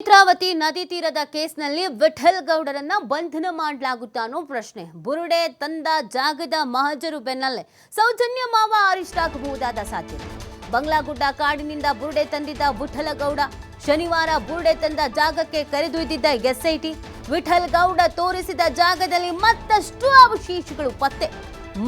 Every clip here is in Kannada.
ನೇತ್ರಾವತಿ ನದಿ ತೀರದ ಕೇಸ್ನಲ್ಲಿ ವಿಠಲ್ ಗೌಡರನ್ನ ಬಂಧನ ಮಾಡಲಾಗುತ್ತಾ ಅನ್ನೋ ಪ್ರಶ್ನೆ. ಬುರುಡೆ ತಂದ ಜಾಗದ ಮಹಜರು ಬೆನ್ನಲ್ಲೇ ಸೌಜನ್ಯ ಮಾವ ಅರೆಸ್ಟ್ ಆಗಬಹುದಾದ ಸಾಧ್ಯತೆ. ಬಂಗ್ಲಾಗುಡ್ಡ ಕಾಡಿನಿಂದ ಬುರುಡೆ ತಂದಿದ್ದ ವಿಠಲ ಗೌಡ ಶನಿವಾರ ಬುರುಡೆ ತಂದ ಜಾಗಕ್ಕೆ ಕರೆದೊಯ್ದಿದ್ದ ಎಸ್ಐಟಿ ವಿಠಲ್ ಗೌಡ ತೋರಿಸಿದ ಜಾಗದಲ್ಲಿ ಮತ್ತಷ್ಟು ಅವಶೇಷಗಳು ಪತ್ತೆ.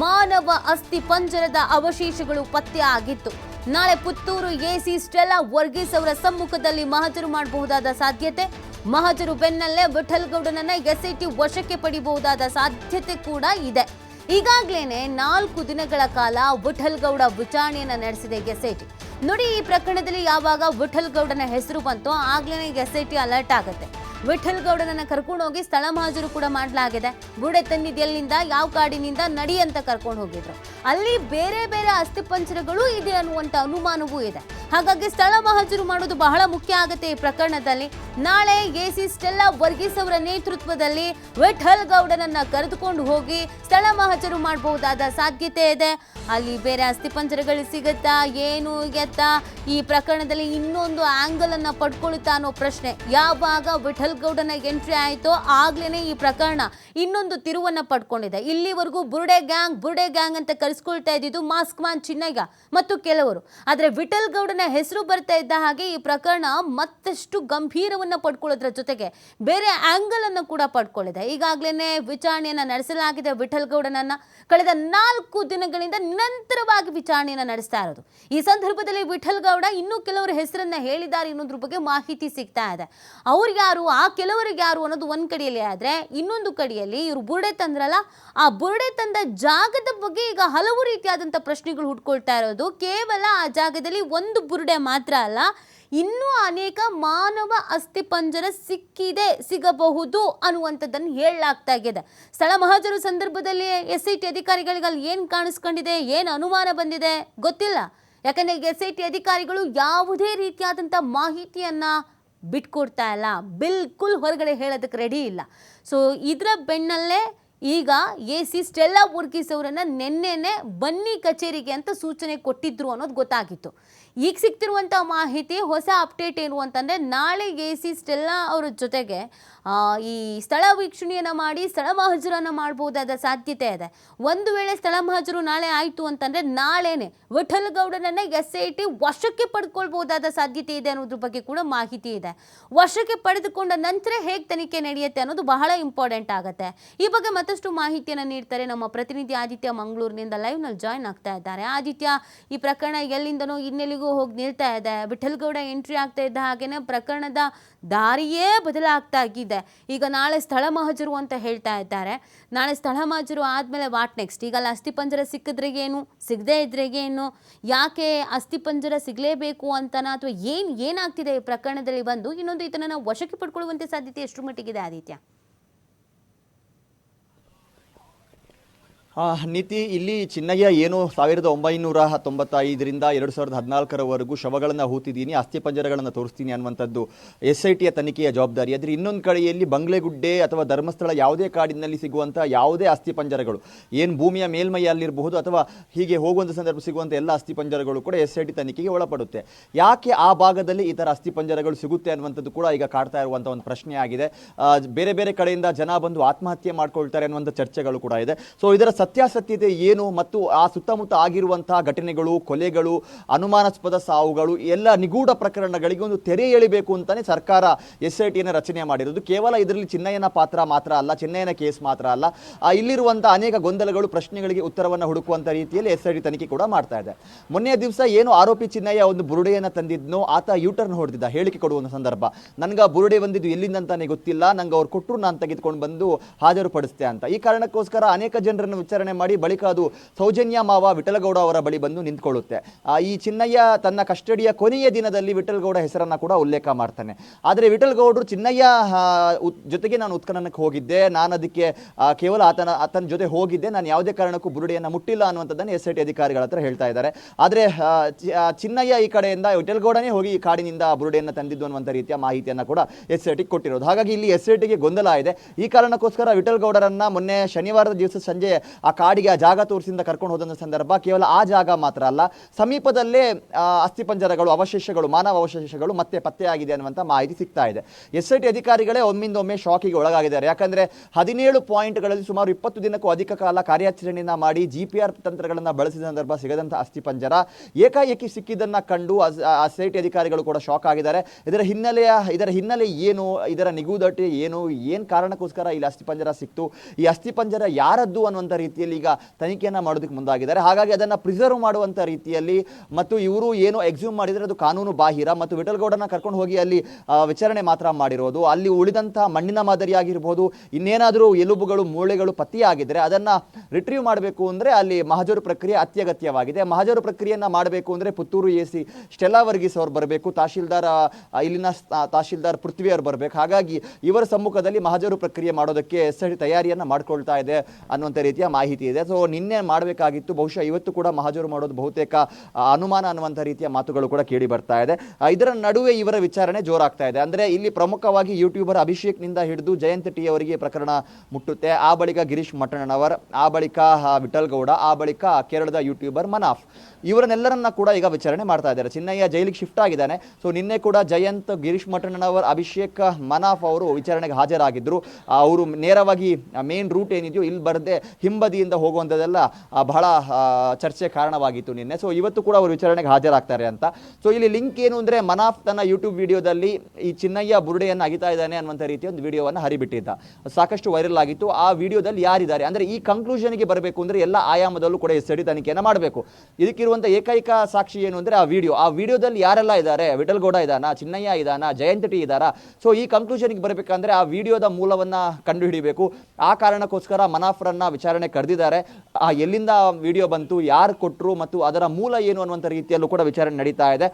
ಮಾನವ ಅಸ್ಥಿ ಪಂಜರದ ಅವಶೇಷಗಳು ಪತ್ತೆ ಆಗಿತ್ತು. ನಾಳೆ ಪುತ್ತೂರು ಎಸಿ ಸ್ಟೆಲ್ಲಾ ವರ್ಗೀಸ್ ಅವರ ಸಮ್ಮುಖದಲ್ಲಿ ಮಹಜರು ಮಾಡಬಹುದಾದ ಸಾಧ್ಯತೆ. ಮಹಜರು ಬೆನ್ನಲ್ಲೇ ವಿಠಲ್ಗೌಡನನ್ನ ಎಸ್ಐಟಿ ವಶಕ್ಕೆ ಪಡಿಬಹುದಾದ ಸಾಧ್ಯತೆ ಕೂಡ ಇದೆ. ಈಗಾಗಲೇ ನಾಲ್ಕು ದಿನಗಳ ಕಾಲ ವಿಠಲ್ಗೌಡ ವಿಚಾರಣೆಯನ್ನ ನಡೆಸಿದೆ ಎಸ್ಐಟಿ. ನೋಡಿ ಈ ಪ್ರಕರಣದಲ್ಲಿ ಯಾವಾಗ ವಿಠಲ್ಗೌಡನ ಹೆಸರು ಬಂತೋ ಆಗ್ಲೇನೆ ಎಸ್ಐಟಿ ಅಲರ್ಟ್ ಆಗುತ್ತೆ. ವಿಠಲ್ ಗೌಡನನ್ನ ಕರ್ಕೊಂಡು ಹೋಗಿ ಸ್ಥಳ ಮಹಾಜರು ಕೂಡ ಮಾಡಲಾಗಿದೆ. ಬುಡೆ ತಂದಿದ್ದೆಲ್ಲಿಂದ ಯಾವ ಕಾಡಿನಿಂದ ನಡಿ ಅಂತ ಕರ್ಕೊಂಡು ಹೋಗಿದ್ರು. ಅಲ್ಲಿ ಬೇರೆ ಬೇರೆ ಅಸ್ಥಿಪಂಜರಗಳು ಇದೆ ಅನ್ನುವಂಥ ಅನುಮಾನವೂ ಇದೆ. ಹಾಗಾಗಿ ಸ್ಥಳ ಮಹಾಜರು ಮಾಡೋದು ಬಹಳ ಮುಖ್ಯ ಆಗುತ್ತೆ ಈ ಪ್ರಕರಣದಲ್ಲಿ. ನಾಳೆ ಎ ಸಿ ಸ್ಟೆಲ್ಲಾ ವರ್ಗೀಸ್ ಅವರ ನೇತೃತ್ವದಲ್ಲಿ ವಿಠಲ್ ಗೌಡನನ್ನ ಕರೆದುಕೊಂಡು ಹೋಗಿ ಸ್ಥಳ ಮಹಜರು ಮಾಡಬಹುದಾದ ಸಾಧ್ಯತೆ ಇದೆ. ಅಲ್ಲಿ ಬೇರೆ ಅಸ್ಥಿಪಂಜರಗಳು ಸಿಗುತ್ತಾ, ಏನು ಎತ್ತಾ, ಈ ಪ್ರಕರಣದಲ್ಲಿ ಇನ್ನೊಂದು ಆಂಗಲ್ ಅನ್ನ ಪಡ್ಕೊಳುತ್ತಾ ಅನ್ನೋ ಪ್ರಶ್ನೆ. ಯಾವಾಗ ವಿಠಲ್ ಗೌಡನ ಎಂಟ್ರಿ ಆಯಿತು. ಆಗ್ಲೇನೆ ಈ ಪ್ರಕರಣ ಇನ್ನೊಂದು ತಿರುವನ್ನ ಪಡ್ಕೊಂಡಿದೆ. ಇಲ್ಲಿವರೆಗೂ ಬುರ್ಡೆ ಗ್ಯಾಂಗ್ ಬುರ್ಡೆ ಗ್ಯಾಂಗ್ ಅಂತ ಕರೆಸ್ಕೊಳ್ತಾ ಇದ್ದಿದ್ದು ಮಾಸ್ಕ್ ಮಾನ್ ಚಿನ್ನಯ್ಯ ಮತ್ತು ಕೆಲವರು. ಆದರೆ ವಿಠಲ್ ಗೌಡನ ಹೆಸರು ಬರ್ತಾ ಇದ್ದ ಹಾಗೆ ಈ ಪ್ರಕರಣ ಮತ್ತಷ್ಟು ಗಂಭೀರವನ್ನ ಪಡ್ಕೊಳ್ಳೋದ್ರ ಜೊತೆಗೆ ಬೇರೆ ಆಂಗಲ್ ಅನ್ನು ಕೂಡ ಪಡ್ಕೊಂಡಿದೆ. ಈಗಾಗಲೇ ವಿಚಾರಣೆಯನ್ನ ನಡೆಸಲಾಗಿದೆ ವಿಠಲ್ ಗೌಡನನ್ನ. ಕಳೆದ ನಾಲ್ಕು ದಿನಗಳಿಂದ ನಿರಂತರವಾಗಿ ವಿಚಾರಣೆಯನ್ನ ನಡೆಸ್ತಾ ಇರೋದು. ಈ ಸಂದರ್ಭದಲ್ಲಿ ವಿಠಲ್ ಗೌಡ ಇನ್ನೂ ಕೆಲವರು ಹೆಸರನ್ನ ಹೇಳಿದ್ದಾರೆ ಅನ್ನೋದ್ರ ಬಗ್ಗೆ ಮಾಹಿತಿ ಸಿಗ್ತಾ ಇದೆ. ಅವ್ರು ಯಾರು? ಕೆಲವರಿಗೆ ಯಾರು ಅನ್ನೋದು ಒಂದು ಕಡೆಯಲ್ಲಿ ಆದರೆ ಇನ್ನೊಂದು ಕಡೆಯಲ್ಲಿ ಇವರು ಬುರುಡೆ ತಂದ್ರಲ್ಲ, ಆ ಬುರುಡೆ ತಂದ ಜಾಗದ ಬಗ್ಗೆ ಈಗ ಹಲವು ರೀತಿಯಾದಂಥ ಪ್ರಶ್ನೆಗಳು ಹುಟ್ಕೊಳ್ತಾ ಇರೋದು. ಕೇವಲ ಆ ಜಾಗದಲ್ಲಿ ಒಂದು ಬುರುಡೆ ಮಾತ್ರ ಅಲ್ಲ, ಇನ್ನೂ ಅನೇಕ ಮಾನವ ಅಸ್ಥಿಪಂಜರ ಸಿಕ್ಕಿದೆ, ಸಿಗಬಹುದು ಅನ್ನುವಂಥದ್ದನ್ನು ಹೇಳಲಾಗ್ತಾ ಇದೆ. ಸ್ಥಳ ಮಹಾಜರು ಸಂದರ್ಭದಲ್ಲಿ ಎಸ್ ಐ ಟಿ ಅಧಿಕಾರಿಗಳಿಗೆ ಅಲ್ಲಿ ಏನು ಕಾಣಿಸ್ಕೊಂಡಿದೆ, ಏನು ಅನುಮಾನ ಬಂದಿದೆ ಗೊತ್ತಿಲ್ಲ. ಯಾಕಂದರೆ ಎಸ್ ಐ ಟಿ ಅಧಿಕಾರಿಗಳು ಯಾವುದೇ ರೀತಿಯಾದಂಥ ಮಾಹಿತಿಯನ್ನ ಬಿಟ್ಕೊಡ್ತಾ ಇಲ್ಲ, ಬಿಲ್ಕುಲ್ ಹೊರಗಡೆ ಹೇಳೋದಕ್ಕೆ ರೆಡಿ ಇಲ್ಲ. ಸೊ ಇದರ ಬೆನ್ನಲ್ಲೇ ಈಗ ಎ ಸಿ ಸ್ಟೆಲ್ಲಾ ವರ್ಗೀಸ್ ಅವರನ್ನು ನಿನ್ನೆನೆ ಬನ್ನಿ ಕಚೇರಿಗೆ ಅಂತ ಸೂಚನೆ ಕೊಟ್ಟಿದ್ರು ಅನ್ನೋದು ಗೊತ್ತಾಗಿತ್ತು. ಈಗ ಸಿಗ್ತಿರುವಂಥ ಮಾಹಿತಿ, ಹೊಸ ಅಪ್ಡೇಟ್ ಏನು ಅಂತಂದರೆ ನಾಳೆ ಎ ಸಿ ಸ್ಟೆಲ್ಲಾ ಅವರ ಜೊತೆಗೆ ಈ ಸ್ಥಳ ವೀಕ್ಷಣೆಯನ್ನು ಮಾಡಿ, ಸ್ಥಳ ಮಹಜರನ್ನು ಮಾಡ್ಬೋದಾದ ಸಾಧ್ಯತೆ ಇದೆ. ಒಂದು ವೇಳೆ ಸ್ಥಳ ಮಹಜರು ನಾಳೆ ಆಯಿತು ಅಂತಂದರೆ ನಾಳೆನೆ ವಿಠಲ್ ಗೌಡನನ್ನ ಎಸ್ ಐ ಟಿ ವಶಕ್ಕೆ ಪಡ್ಕೊಳ್ಬಹುದಾದ ಸಾಧ್ಯತೆ ಇದೆ ಅನ್ನೋದ್ರ ಬಗ್ಗೆ ಕೂಡ ಮಾಹಿತಿ ಇದೆ. ವಶಕ್ಕೆ ಪಡೆದುಕೊಂಡ ನಂತರ ಹೇಗೆ ತನಿಖೆ ನಡೆಯುತ್ತೆ ಅನ್ನೋದು ಬಹಳ ಇಂಪಾರ್ಟೆಂಟ್ ಆಗುತ್ತೆ. ಈ ಬಗ್ಗೆ ಮತ್ತಷ್ಟು ಮಾಹಿತಿಯನ್ನು ನೀಡ್ತಾರೆ ನಮ್ಮ ಪ್ರತಿನಿಧಿ ಆದಿತ್ಯ ಮಂಗಳೂರಿನಿಂದ ಲೈವ್ನಲ್ಲಿ ಜಾಯ್ನ್ ಆಗ್ತಾ ಇದ್ದಾರೆ. ಆದಿತ್ಯ, ಈ ಪ್ರಕರಣ ಎಲ್ಲಿಂದನೋ ಇನ್ನೆಲ್ಲಿಗೂ ಹೋಗಿ ನಿಲ್ತಾ ಇದೆ. ವಿಠಲ್ಗೌಡ ಎಂಟ್ರಿ ಆಗ್ತಾ ಇದ್ದ ಹಾಗೇನೆ ಪ್ರಕರಣದ ದಾರಿಯೇ ಬದಲಾಗ್ತಾ ಆಗಿದೆ ಈಗ ನಾಳೆ ಸ್ಥಳ ಮಹಜರು ಅಂತ ಹೇಳ್ತಾ ಇದ್ದಾರೆ. ನಾಳೆ ಸ್ಥಳ ಮಹಜರು ಆದಮೇಲೆ ವಾಟ್ ನೆಕ್ಸ್ಟ್ ಈಗ ಅಲ್ಲಿ ಅಸ್ಥಿಪಂಜರ ಸಿಕ್ಕಿದ್ರೆ ಏನು ಸಿಗದೇ ಇದ್ರೆಗೇನು? ಯಾಕೆ ಅಸ್ಥಿಪಂಜರ ಸಿಗಲೇಬೇಕು ಅಂತನ? ಅಥವಾ ಏನು ಏನಾಗ್ತಿದೆ ಈ ಪ್ರಕರಣದಲ್ಲಿ ಬಂದು? ಇನ್ನೊಂದು ಇದನ್ನು ವಶಕ್ಕೆ ಪಡ್ಕೊಳ್ಳುವಂತೆ ಸಾಧ್ಯತೆ ಎಷ್ಟು ಮಟ್ಟಿಗಿದೆ ಆದಿತ್ಯ? ನೀತಿ ಇಲ್ಲಿ ಚಿನ್ನಯ್ಯ ಏನು? ಸಾವಿರದ ಒಂಬೈನೂರ ತೊಂಬತ್ತೈದರಿಂದ ಎರಡು ಸಾವಿರದ ಹದಿನಾಲ್ಕರವರೆಗೂ ಶವಗಳನ್ನು ಹೂತಿದ್ದೀನಿ ಅಸ್ಥಿಪಂಜರಗಳನ್ನು ತೋರಿಸ್ತೀನಿ ಅನ್ನುವಂಥದ್ದು ಎಸ್ ಐ ಟಿಯ ತನಿಖೆಯ ಜವಾಬ್ದಾರಿ. ಆದರೆ ಇನ್ನೊಂದು ಕಡೆಯಲ್ಲಿ ಬಂಗ್ಲೆಗುಡ್ಡೆ ಅಥವಾ ಧರ್ಮಸ್ಥಳ ಯಾವುದೇ ಕಾಡಿನಲ್ಲಿ ಸಿಗುವಂಥ ಯಾವುದೇ ಅಸ್ಥಿಪಂಜರಗಳು ಏನು ಭೂಮಿಯ ಮೇಲ್ಮೈಯಲ್ಲಿರಬಹುದು ಅಥವಾ ಹೀಗೆ ಹೋಗುವಂಥ ಸಂದರ್ಭ ಸಿಗುವಂಥ ಎಲ್ಲ ಅಸ್ಥಿಪಂಜರಗಳು ಕೂಡ ಎಸ್ ಐ ಟಿ ತನಿಖೆಗೆ ಒಳಪಡುತ್ತೆ. ಯಾಕೆ ಆ ಭಾಗದಲ್ಲಿ ಈ ಥರ ಅಸ್ಥಿಪಂಜರಗಳು ಸಿಗುತ್ತೆ ಅನ್ನುವಂಥದ್ದು ಕೂಡ ಈಗ ಕಾಡ್ತಾ ಇರುವಂಥ ಒಂದು ಪ್ರಶ್ನೆ ಆಗಿದೆ ಬೇರೆ ಬೇರೆ ಕಡೆಯಿಂದ ಜನ ಬಂದು ಆತ್ಮಹತ್ಯೆ ಮಾಡ್ಕೊಳ್ತಾರೆ ಅನ್ನುವಂಥ ಚರ್ಚೆಗಳು ಕೂಡ ಇದೆ. ಸೊ ಇದರ ಸತ್ಯಾಸತ್ಯತೆ ಏನು ಮತ್ತು ಆ ಸುತ್ತಮುತ್ತ ಆಗಿರುವಂತಹ ಘಟನೆಗಳು, ಕೊಲೆಗಳು, ಅನುಮಾನಾಸ್ಪದ ಸಾವುಗಳು, ಎಲ್ಲ ನಿಗೂಢ ಪ್ರಕರಣಗಳಿಗೆ ಒಂದು ತೆರೆ ಎಳಿಬೇಕು ಅಂತಲೇ ಸರ್ಕಾರ ಎಸ್ ಐ ಟಿಯನ್ನು ರಚನೆ ಮಾಡಿರೋದು. ಕೇವಲ ಇದರಲ್ಲಿ ಚಿನ್ನಯ್ಯನ ಪಾತ್ರ ಮಾತ್ರ ಅಲ್ಲ, ಚಿನ್ನಯ್ಯನ ಕೇಸ್ ಮಾತ್ರ ಅಲ್ಲ. ಇಲ್ಲಿರುವಂಥ ಅನೇಕ ಗೊಂದಲಗಳು, ಪ್ರಶ್ನೆಗಳಿಗೆ ಉತ್ತರವನ್ನು ಹುಡುಕುವಂಥ ರೀತಿಯಲ್ಲಿ ಎಸ್ ಐ ಟಿ ತನಿಖೆ ಕೂಡ ಮಾಡ್ತಾ ಇದೆ. ಮೊನ್ನೆ ದಿವಸ ಏನು ಆರೋಪಿ ಚಿನ್ನಯ್ಯ ಒಂದು ಬುರುಡೆಯನ್ನು ತಂದಿದ್ನೋ, ಆತ ಯೂಟರ್ನ್ ಹೊಡೆದಿದ್ದ. ಹೇಳಿಕೆ ಕೊಡುವ ಸಂದರ್ಭ. ನನಗೆ ಆ ಬುರುಡೆ ಬಂದಿದ್ದು ಎಲ್ಲಿಂದ ಅಂತಾನೆ ಗೊತ್ತಿಲ್ಲ. ನಂಗೆ ಅವ್ರು ಕೊಟ್ಟರು ನಾನು ತೆಗೆದುಕೊಂಡು ಬಂದು ಹಾಜರುಪಡಿಸ್ತೆ ಅಂತ. ಈ ಕಾರಣಕ್ಕೋಸ್ಕರ ಅನೇಕ ಜನರನ್ನು ವಿಚಾರಣೆ ಮಾಡಿ ಬಳಿಕ ಅದು ಸೌಜನ್ಯ ಮಾವ ವಿಠಲಗೌಡ ಅವರ ಬಳಿ ಬಂದು ನಿಂತ್ಕೊಳ್ಳುತ್ತೆ. ಈ ಚಿನ್ನಯ್ಯ ತನ್ನ ಕಸ್ಟಡಿಯ ಕೊನೆಯ ದಿನದಲ್ಲಿ ವಿಠಲಗೌಡ ಹೆಸರನ್ನು ಕೂಡ ಉಲ್ಲೇಖ ಮಾಡ್ತಾನೆ. ಆದರೆ ವಿಠಲಗೌಡರು ಚಿನ್ನಯ್ಯ ಜೊತೆಗೆ ನಾನು ಉತ್ಖನನಕ್ಕೆ ಹೋಗಿದ್ದೆ. ನಾನು ಅದಕ್ಕೆ ಕೇವಲ ಆತನ ಆತನ ಜೊತೆ ಹೋಗಿದ್ದೆ. ನಾನು ಯಾವುದೇ ಕಾರಣಕ್ಕೂ ಬುರುಡೆಯನ್ನು ಮುಟ್ಟಿಲ್ಲ ಅನ್ನುವಂಥದ್ದನ್ನು ಎಸ್ ಐ ಟಿ ಅಧಿಕಾರಿಗಳ ಹತ್ರ ಹೇಳ್ತಾ ಇದ್ದಾರೆ. ಆದರೆ ಚಿನ್ನಯ್ಯ ಈ ಕಡೆಯಿಂದ ವಿಠಲಗೌಡನೇ ಹೋಗಿ ಈ ಕಾಡಿನಿಂದ ಬುರುಡೆಯನ್ನು ತಂದಿದ್ದು ಅನ್ನುವಂಥ ರೀತಿಯ ಮಾಹಿತಿಯನ್ನು ಕೂಡ ಎಸ್ ಐ ಟಿ ಕೊಟ್ಟಿರೋದು. ಹಾಗಾಗಿ ಇಲ್ಲಿ ಎಸ್ ಐ ಟಿಗೆ ಗೊಂದಲ ಇದೆ. ಈ ಕಾರಣಕ್ಕೋಸ್ಕರ ವಿಠಲಗೌಡರನ್ನು ಮೊನ್ನೆ ಶನಿವಾರದ ದಿವಸ ಸಂಜೆ ಆ ಕಾಡಿಗೆ ಆ ಜಾಗ ತೋರಿಸಿಂದ ಕರ್ಕೊಂಡು ಹೋದಂಥ ಸಂದರ್ಭ ಕೇವಲ ಆ ಜಾಗ ಮಾತ್ರ ಅಲ್ಲ. ಸಮೀಪದಲ್ಲೇ ಅಸ್ಥಿಪಂಜರಗಳು, ಅವಶೇಷಗಳು, ಮಾನವ ಅವಶೇಷಗಳು ಮತ್ತೆ ಪತ್ತೆಯಾಗಿದೆ ಅನ್ನುವಂಥ ಮಾಹಿತಿ ಸಿಗ್ತಾ ಇದೆ. ಎಸ್ ಐ ಟಿ ಅಧಿಕಾರಿಗಳೇ ಒಮ್ಮಿಂದೊಮ್ಮೆ ಶಾಕಿಗೆ ಒಳಗಾಗಿದ್ದಾರೆ. ಯಾಕಂದ್ರೆ ಹದಿನೇಳು ಪಾಯಿಂಟ್ಗಳಲ್ಲಿ ಸುಮಾರು ಇಪ್ಪತ್ತು ದಿನಕ್ಕೂ ಅಧಿಕ ಕಾಲ ಕಾರ್ಯಾಚರಣೆಯನ್ನು ಮಾಡಿ ಜಿ ಪಿ ಆರ್ ತಂತ್ರಗಳನ್ನು ಬಳಸಿದ ಸಂದರ್ಭ ಸಿಗದಂಥ ಅಸ್ಥಿಪಂಜರ. ಏಕಾಏಕಿ ಸಿಕ್ಕಿದ್ದನ್ನು ಕಂಡು ಎಸ್ ಐ ಟಿ ಅಧಿಕಾರಿಗಳು ಕೂಡ ಶಾಕ್ ಆಗಿದ್ದಾರೆ. ಇದರ ಹಿನ್ನೆಲೆಯ, ಇದರ ಹಿನ್ನೆಲೆ ಏನು, ಇದರ ನಿಗೂದಟೆ ಏನು ಏನು ಕಾರಣಕ್ಕೋಸ್ಕರ ಇಲ್ಲಿ ಅಸ್ಥಿಪಂಜರ ಸಿಕ್ತು, ಈ ಅಸ್ಥಿಪಂಜರ ಯಾರದ್ದು ಅನ್ನುವಂಥ ರೀತಿಯಲ್ಲಿ ಈಗ ತನಿಖೆಯನ್ನು ಮಾಡೋದಕ್ಕೆ ಮುಂದಾಗಿದ್ದಾರೆ. ಹಾಗಾಗಿ ಅದನ್ನ ಪ್ರಿಸರ್ವ್ ಮಾಡುವಂಥ ರೀತಿಯಲ್ಲಿ ಮತ್ತು ಇವರು ಏನು ಎಕ್ಸ್ಯೂಮ್ ಮಾಡಿದರೆ ಅದು ಕಾನೂನು ಬಾಹಿರ ಮತ್ತು ವಿಠಲ್ಗೌಡನ ಕರ್ಕೊಂಡು ಹೋಗಿ ಅಲ್ಲಿ ವಿಚಾರಣೆ ಮಾತ್ರ ಮಾಡಿರೋದು. ಅಲ್ಲಿ ಉಳಿದಂಥ ಮಣ್ಣಿನ ಮಾದರಿ ಆಗಿರ್ಬೋದು ಇನ್ನೇನಾದರೂ ಎಲುಬುಗಳು, ಮೂಳೆಗಳು ಪತ್ತೆಯಾಗಿದ್ದರೆ ಅದನ್ನ ರಿಟ್ರೀವ್ ಮಾಡಬೇಕು ಅಂದರೆ ಅಲ್ಲಿ ಮಹಜರು ಪ್ರಕ್ರಿಯೆ ಅತ್ಯಗತ್ಯವಾಗಿದೆ. ಮಹಜರು ಪ್ರಕ್ರಿಯೆಯನ್ನು ಮಾಡಬೇಕು ಅಂದರೆ Puttur A C Stella Varghese ಅವರು ಬರಬೇಕು, ತಹಶೀಲ್ದಾರ್ ಇಲ್ಲಿನ ತಹಶೀಲ್ದಾರ್ ಪೃಥ್ವಿ ಅವರು ಬರಬೇಕು. ಹಾಗಾಗಿ ಇವರ ಸಮ್ಮುಖದಲ್ಲಿ ಮಹಜರು ಪ್ರಕ್ರಿಯೆ ಮಾಡೋದಕ್ಕೆ ಸರಿ ತಯಾರಿಯನ್ನು ಮಾಡಿಕೊಳ್ತಾ ಇದೆ ಅನ್ನುವಂಥ ರೀತಿಯ ಮಾಹಿತಿ ಇದೆ. ಸೊ ನಿನ್ನೆ ಮಾಡಬೇಕಾಗಿತ್ತು. ಬಹುಶಃ ಇವತ್ತು ಕೂಡ ಮಹಾಜರು ಮಾಡೋದು ಬಹುತೇಕ ಅನುಮಾನ ಅನ್ನುವಂಥ ರೀತಿಯ ಮಾತುಗಳು ಕೂಡ ಕೇಳಿ ಬರ್ತಾ ಇದೆ. ಇದರ ನಡುವೆ ಇವರ ವಿಚಾರಣೆ ಜೋರಾಗ್ತಾ ಇದೆ. ಅಂದರೆ ಇಲ್ಲಿ ಪ್ರಮುಖವಾಗಿ ಯೂಟ್ಯೂಬರ್ ಅಭಿಷೇಕ್ನಿಂದ ಹಿಡಿದು ಜಯಂತ್ ಟಿ ಅವರಿಗೆ ಪ್ರಕರಣ ಮುಟ್ಟುತ್ತೆ. ಆ ಬಳಿಕ ಗಿರೀಶ್ ಮಠಣ್ಣನವರ್, ಆ ಬಳಿಕ ವಿಠಲ್ ಗೌಡ, ಆ ಬಳಿಕ ಕೇರಳದ ಯೂಟ್ಯೂಬರ್ ಮನಾಫ್. ಇವರನ್ನೆಲ್ಲರನ್ನ ಕೂಡ ಈಗ ವಿಚಾರಣೆ ಮಾಡ್ತಾ ಇದ್ದಾರೆ. ಚಿನ್ನಯ್ಯ ಜೈಲಿಗೆ ಶಿಫ್ಟ್ ಆಗಿದ್ದಾನೆ. ಸೊ ನಿನ್ನೆ ಕೂಡ ಜಯಂತ್, ಗಿರೀಶ್ ಮಠಣ್ಣನವರ್, ಅಭಿಷೇಕ್, ಮನಾಫ್ ಅವರು ವಿಚಾರಣೆಗೆ ಹಾಜರಾಗಿದ್ದರು ಅವರು ನೇರವಾಗಿ ಮೇನ್ ರೂಟ್ ಏನಿದೆಯೋ, ಇಲ್ಲಿ ಬರದೆ ಹಿಂಬದಿಯಿಂದ ಹೋಗುವಂಥದ್ದೆಲ್ಲ ಬಹಳ ಚರ್ಚೆ ಕಾರಣವಾಗಿತ್ತು ನಿನ್ನೆ. ಸೊ ಇವತ್ತು ಕೂಡ ಅವರು ವಿಚಾರಣೆಗೆ ಹಾಜರಾಗ್ತಾರೆ ಅಂತ. ಸೊ ಇಲ್ಲಿ ಲಿಂಕ್ ಏನು ಅಂದರೆ ಮನಾಫ್ ತನ್ನ ಯೂಟ್ಯೂಬ್ ವಿಡಿಯೋದಲ್ಲಿ ಈ ಚಿನ್ನಯ್ಯ ಬುರುಡೆಯನ್ನು ಅಗಿತಾ ಇದ್ದಾನೆ ಅನ್ನುವಂಥ ರೀತಿಯ ಒಂದು ವಿಡಿಯೋವನ್ನು ಹರಿಬಿಟ್ಟಿದ್ದ. ಸಾಕಷ್ಟು ವೈರಲ್ ಆಗಿತ್ತು. ಆ ವಿಡಿಯೋದಲ್ಲಿ ಯಾರಿದ್ದಾರೆ? ಅಂದರೆ ಈ ಕನ್ಕ್ಲೂಷನ್ಗೆ ಬರಬೇಕು ಅಂದರೆ ಎಲ್ಲ ಆಯಾಮದಲ್ಲೂ ಕೂಡ ಡಿ ತನಿಖೆಯನ್ನು ಮಾಡಬೇಕು. ಇದಕ್ಕಿರುವಂಥ ಏಕೈಕ ಸಾಕ್ಷಿ ಏನು ಅಂದರೆ ಆ ವಿಡಿಯೋ. ಆ ವಿಡಿಯೋದಲ್ಲಿ ಯಾರೆಲ್ಲ ಇದ್ದಾರೆ? ವಿಠಲ್ ಗೌಡ ಇದ್ದಾನ? ಚಿನ್ನಯ್ಯ ಇದ್ದಾನ? ಜಯಂತ್ ಟಿ ಇದ್ದಾರಾ? ಸೊ ಈ ಕನ್ಕ್ಲೂಷನ್ಗೆ ಬರಬೇಕಂದ್ರೆ ಆ ವಿಡಿಯೋದ ಮೂಲವನ್ನು ಕಂಡುಹಿಡಿಬೇಕು. ಆ ಕಾರಣಕ್ಕೋಸ್ಕರ ಮನಾಫ್ರನ್ನ ವಿಚಾರಣೆ ಕರೆದಿದ್ದಾರೆ ಆ, ಎಲ್ಲಿಂದ ವಿಡಿಯೋ ಬಂತು, ಯಾರು ಕೊಟ್ಟರು ಮತ್ತು ಅದರ ಮೂಲ ಏನು ಅನ್ನುವಂಥ ರೀತಿಯಲ್ಲೂ ಕೂಡ ವಿಚಾರಣೆ ನಡೀತಾ ಇದೆ.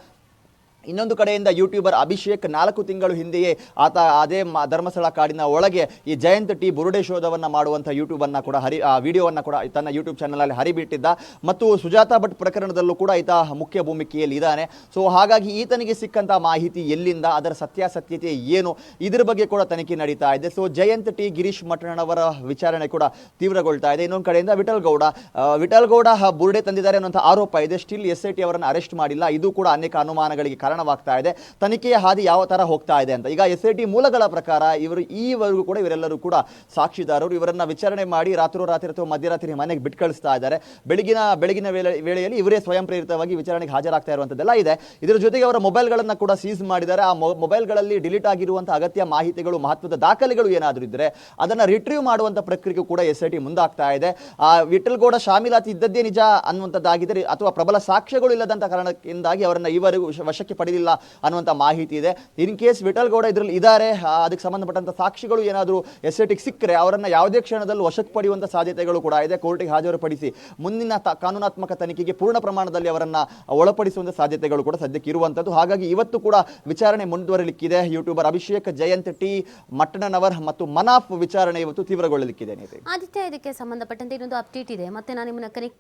ಇನ್ನೊಂದು ಕಡೆಯಿಂದ ಯೂಟ್ಯೂಬರ್ ಅಭಿಷೇಕ್ ನಾಲ್ಕು ತಿಂಗಳು ಹಿಂದೆಯೇ ಆತ ಅದೇ ಧರ್ಮಸ್ಥಳ ಕಾಡಿನ ಒಳಗೆ ಈ ಜಯಂತ್ ಟಿ. ಬುರುಡೆ ಶೋಧವನ್ನು ಮಾಡುವಂಥ ಯೂಟ್ಯೂಬನ್ನು ಕೂಡ ಹರಿ ವಿಡಿಯೋವನ್ನು ಕೂಡ ತನ್ನ ಯೂಟ್ಯೂಬ್ ಚಾನಲಲ್ಲಿ ಹರಿಬಿಟ್ಟಿದ್ದ. ಮತ್ತು ಸುಜಾತಾ ಭಟ್ ಪ್ರಕರಣದಲ್ಲೂ ಕೂಡ ಈತ ಮುಖ್ಯ ಭೂಮಿಕೆಯಲ್ಲಿ ಇದ್ದಾನೆ. ಸೊ, ಹಾಗಾಗಿ ಈತನಿಗೆ ಸಿಕ್ಕಂಥ ಮಾಹಿತಿ ಎಲ್ಲಿಂದ, ಅದರ ಸತ್ಯಾಸತ್ಯತೆ ಏನು, ಇದರ ಬಗ್ಗೆ ಕೂಡ ತನಿಖೆ ನಡೀತಾ ಇದೆ. So, Jayant T. Girish Mathannavar ವಿಚಾರಣೆ ಕೂಡ ತೀವ್ರಗೊಳ್ತಾ ಇದೆ. ಇನ್ನೊಂದು ಕಡೆಯಿಂದ ವಿಠಲ್ ಗೌಡ ವಿಠಲ್ ಗೌಡ ಬುರುಡೆ ತಂದಿದ್ದಾರೆ ಅನ್ನುವಂಥ ಆರೋಪ ಇದೆ. ಸ್ಟಿಲ್ ಎಸ್ ಐ ಟಿ ಅವರನ್ನು ಅರೆಸ್ಟ್ ಮಾಡಿಲ್ಲ. ಇದು ಕೂಡ ಅನೇಕ ಅನುಮಾನಗಳಿಗೆ ಕಾರಣವಾಗ್ತಾ ಇದೆ. ತನಿಖೆಯ ಹಾದಿ ಯಾವ ತರ ಹೋಗ್ತಾ ಇದೆ ಅಂತ. ಈಗ ಎಸ್ ಐ ಟಿ ಮೂಲಗಳ ಪ್ರಕಾರ ಇವರು ಈವರೆಗೂ ಕೂಡ ಇವರೆಲ್ಲರೂ ಕೂಡ ಸಾಕ್ಷಿದಾರರು. ಇವರನ್ನ ವಿಚಾರಣೆ ಮಾಡಿ ರಾತ್ರೋರಾತ್ರಿ ಅಥವಾ ಮಧ್ಯರಾತ್ರಿ ಮನೆಗೆ ಬಿಟ್ಟು ಕಳಿಸ್ತಾ ಇದ್ದಾರೆ. ಬೆಳಗಿನ ಬೆಳಗಿನ ವೇಳೆ, ವೇಳೆಯಲ್ಲಿ ಇವರೇ ಸ್ವಯಂ ಪ್ರೇರಿತವಾಗಿ ವಿಚಾರಣೆಗೆ ಹಾಜರಾಗ್ತಾ ಇರುವಂಥದ್ದೆಲ್ಲ ಇದೆ. ಇದರ ಜೊತೆಗೆ ಅವರ ಮೊಬೈಲ್ಗಳನ್ನು ಕೂಡ ಸೀಸ್ ಮಾಡಿದ್ದಾರೆ. ಆ ಮೊಬೈಲ್ಗಳಲ್ಲಿ ಡಿಲೀಟ್ ಆಗಿರುವಂಥ ಅಗತ್ಯ ಮಾಹಿತಿಗಳು, ಮಹತ್ವದ ದಾಖಲೆಗಳು ಏನಾದರೂ ಇದ್ದರೆ ಅದನ್ನು ರಿಟ್ರೀವ್ ಮಾಡುವಂಥ ಪ್ರಕ್ರಿಯೆ ಕೂಡ ಎಸ್ ಐ ಟಿ ಮುಂದಾಗ್ತಾ ಇದೆ. ಆ ವಿಠಲ್ಗೌಡ ಶಾಮೀಲಾತಿ ಇದ್ದದ್ದೇ ನಿಜ ಅನ್ನುವಂಥದ್ದಾಗಿದ್ದರೆ ಅಥವಾ ಪ್ರಬಲ ಸಾಕ್ಷ್ಯಗಳು ಇಲ್ಲದಂಥ ಕಾರಣಕ್ಕಿಂದಾಗಿ ಅವರನ್ನು ಈವರೆಗೂ ವಶಕ್ಕೆ ವಶಕ್ಕೆ ಪಡೆದಿಲ್ಲ ಅನ್ನುವಂಥ ಮಾಹಿತಿ ಇದೆ. ಇನ್ ಕೇಸ್ ವಿಠಲ್ಗೌಡ ಇದರಲ್ಲಿ ಇದ್ದಾರೆ ಅದಕ್ಕೆ ಸಂಬಂಧಪಟ್ಟಂಥ ಸಾಕ್ಷಿಗಳು ಏನಾದರೂ ಎಸ್ ಐ ಸಿಕ್ಕರೆ, ಅವರನ್ನು ಯಾವುದೇ ಕ್ಷಣದಲ್ಲಿ ವಶಕ್ಕೆ ಪಡೆಯುವಂಥ ಸಾಧ್ಯತೆಗಳು ಕೂಡ ಇದೆ. ಕೋರ್ಟಿಗೆ ಹಾಜರುಪಡಿಸಿ ಮುಂದಿನ ತ, ಕಾನೂನಾತ್ಮಕ ತನಿಖೆಗೆ ಪೂರ್ಣ ಪ್ರಮಾಣದಲ್ಲಿ ಅವರನ್ನು ಒಳಪಡಿಸುವಂಥ ಸಾಧ್ಯತೆಗಳು ಕೂಡ ಸದ್ಯಕ್ಕೆ ಇರುವಂಥದ್ದು ಹಾಗಾಗಿ ಇವತ್ತು ಕೂಡ ವಿಚಾರಣೆ ಮುಂದುವರಲಿಕ್ಕಿದೆ. ಯೂಟ್ಯೂಬರ್ ಅಭಿಷೇಕ್ ಜಯಂತ್, ಟಿ ಮಟ್ಟಣ್ಣನವರ್ ಮತ್ತು ಮನಾಫ್ ವಿಚಾರಣೆ ಇವತ್ತು ತೀವ್ರಗೊಳ್ಳಲಿಕ್ಕಿದೆ ಆದಿತ್ಯ, ಇದಕ್ಕೆ ಸಂಬಂಧಪಟ್ಟಂತೆ ಇನ್ನೊಂದು ಅಪ್ಡೇಟ್ ಇದೆ. ಮತ್ತೆ ನಾನು ನಿಮ್ಮನ್ನ ಕನೆಕ್ಟ್